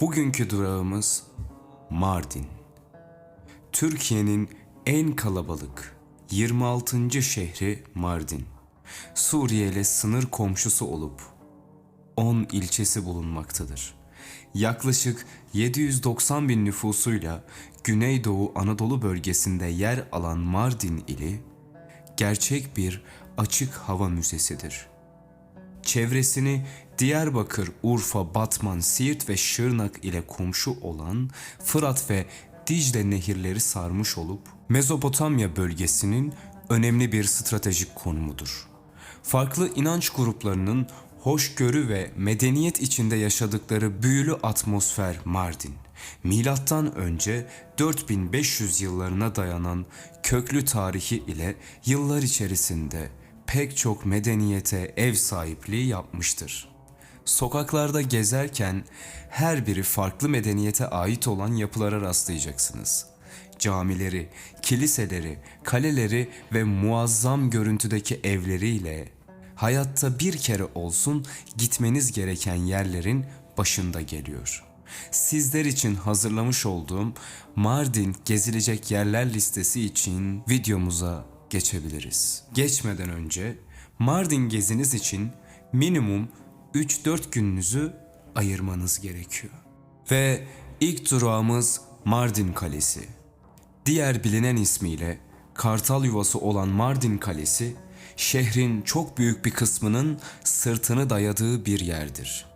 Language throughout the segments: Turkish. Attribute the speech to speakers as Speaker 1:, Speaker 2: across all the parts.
Speaker 1: Bugünkü durağımız Mardin. Türkiye'nin en kalabalık 26. şehri Mardin. Suriye ile sınır komşusu olup 10 ilçesi bulunmaktadır. Yaklaşık 790 bin nüfusuyla Güneydoğu Anadolu bölgesinde yer alan Mardin ili gerçek bir açık hava müzesidir. Çevresini Diyarbakır, Urfa, Batman, Siirt ve Şırnak ile komşu olan Fırat ve Dicle nehirleri sarmış olup Mezopotamya bölgesinin önemli bir stratejik konumudur. Farklı inanç gruplarının hoşgörü ve medeniyet içinde yaşadıkları büyülü atmosfer Mardin. Milattan önce 4500 yıllarına dayanan köklü tarihi ile yıllar içerisinde pek çok medeniyete ev sahipliği yapmıştır. Sokaklarda gezerken her biri farklı medeniyete ait olan yapılara rastlayacaksınız. Camileri, kiliseleri, kaleleri ve muazzam görüntüdeki evleriyle hayatta bir kere olsun gitmeniz gereken yerlerin başında geliyor. Sizler için hazırlamış olduğum Mardin gezilecek yerler listesi için videomuza geçebiliriz. Geçmeden önce Mardin geziniz için minimum 3-4 gününüzü ayırmanız gerekiyor. Ve ilk durağımız Mardin Kalesi. Diğer bilinen ismiyle Kartal Yuvası olan Mardin Kalesi, şehrin çok büyük bir kısmının sırtını dayadığı bir yerdir.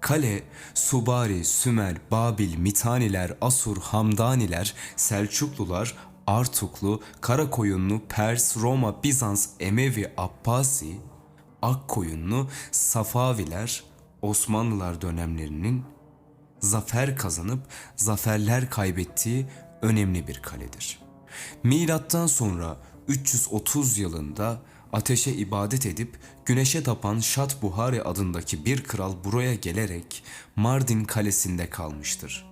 Speaker 1: Kale, Subari, Sümer, Babil, Mitaniler, Asur, Hamdaniler, Selçuklular, Artuklu, Karakoyunlu, Pers, Roma, Bizans, Emevi, Abbasi, Akkoyunlu, Safaviler, Osmanlılar dönemlerinin zafer kazanıp zaferler kaybettiği önemli bir kaledir. Milattan sonra 330 yılında ateşe ibadet edip güneşe tapan Şat Buhari adındaki bir kral buraya gelerek Mardin kalesinde kalmıştır.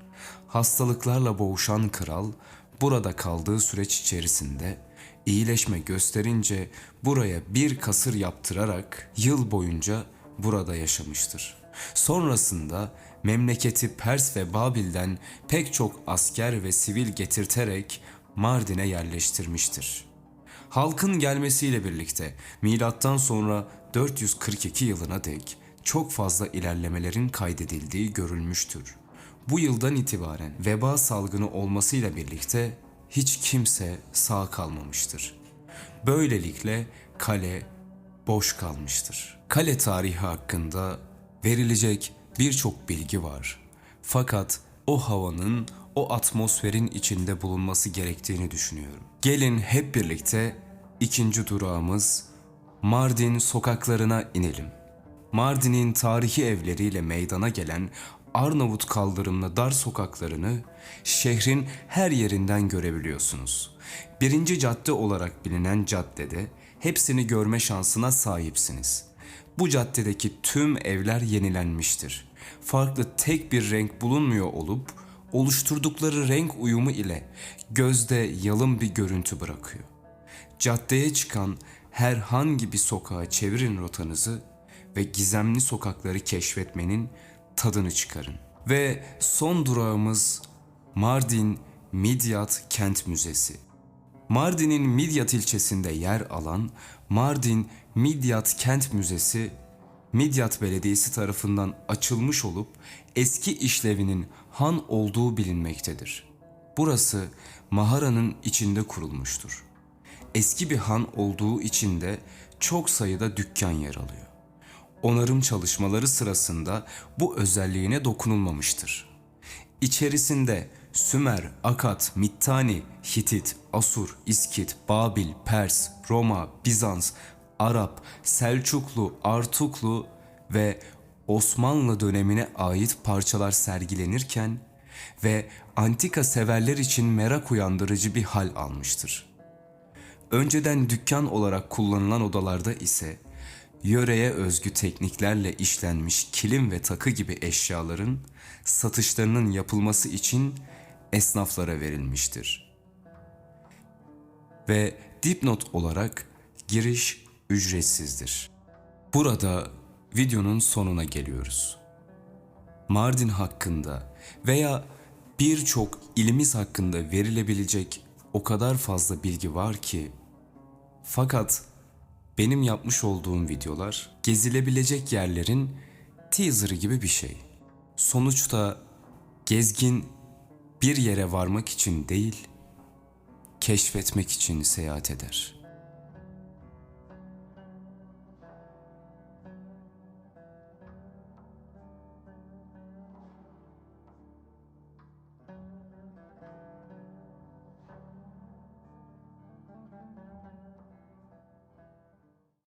Speaker 1: Hastalıklarla boğuşan kral burada kaldığı süreç içerisinde iyileşme gösterince buraya bir kasır yaptırarak yıl boyunca burada yaşamıştır. Sonrasında memleketi Pers ve Babil'den pek çok asker ve sivil getirterek Mardin'e yerleştirmiştir. Halkın gelmesiyle birlikte milattan sonra 442 yılına dek çok fazla ilerlemelerin kaydedildiği görülmüştür. Bu yıldan itibaren veba salgını olmasıyla birlikte hiç kimse sağ kalmamıştır. Böylelikle kale boş kalmıştır. Kale tarihi hakkında verilecek birçok bilgi var. Fakat o havanın, o atmosferin içinde bulunması gerektiğini düşünüyorum. Gelin hep birlikte ikinci durağımız Mardin sokaklarına inelim. Mardin'in tarihi evleriyle meydana gelen Arnavut kaldırımlı dar sokaklarını şehrin her yerinden görebiliyorsunuz. Birinci cadde olarak bilinen caddede hepsini görme şansına sahipsiniz. Bu caddedeki tüm evler yenilenmiştir. Farklı tek bir renk bulunmuyor olup oluşturdukları renk uyumu ile gözde yalın bir görüntü bırakıyor. Caddeye çıkan herhangi bir sokağa çevirin rotanızı ve gizemli sokakları keşfetmenin tadını çıkarın. Ve son durağımız Mardin Midyat Kent Müzesi. Mardin'in Midyat ilçesinde yer alan Mardin Midyat Kent Müzesi, Midyat Belediyesi tarafından açılmış olup eski işlevinin han olduğu bilinmektedir. Burası mağaranın içinde kurulmuştur. Eski bir han olduğu için de çok sayıda dükkan yer alıyor. Onarım çalışmaları sırasında bu özelliğine dokunulmamıştır. İçerisinde Sümer, Akat, Mittani, Hitit, Asur, İskit, Babil, Pers, Roma, Bizans, Arap, Selçuklu, Artuklu ve Osmanlı dönemine ait parçalar sergilenirken ve antika severler için merak uyandırıcı bir hal almıştır. Önceden dükkan olarak kullanılan odalarda ise yöreye özgü tekniklerle işlenmiş kilim ve takı gibi eşyaların satışlarının yapılması için esnaflara verilmiştir. Ve dipnot olarak giriş ücretsizdir. Burada videonun sonuna geliyoruz. Mardin hakkında veya birçok ilimiz hakkında verilebilecek o kadar fazla bilgi var ki fakat benim yapmış olduğum videolar gezilebilecek yerlerin teaserı gibi bir şey. Sonuçta gezgin bir yere varmak için değil, keşfetmek için seyahat eder.''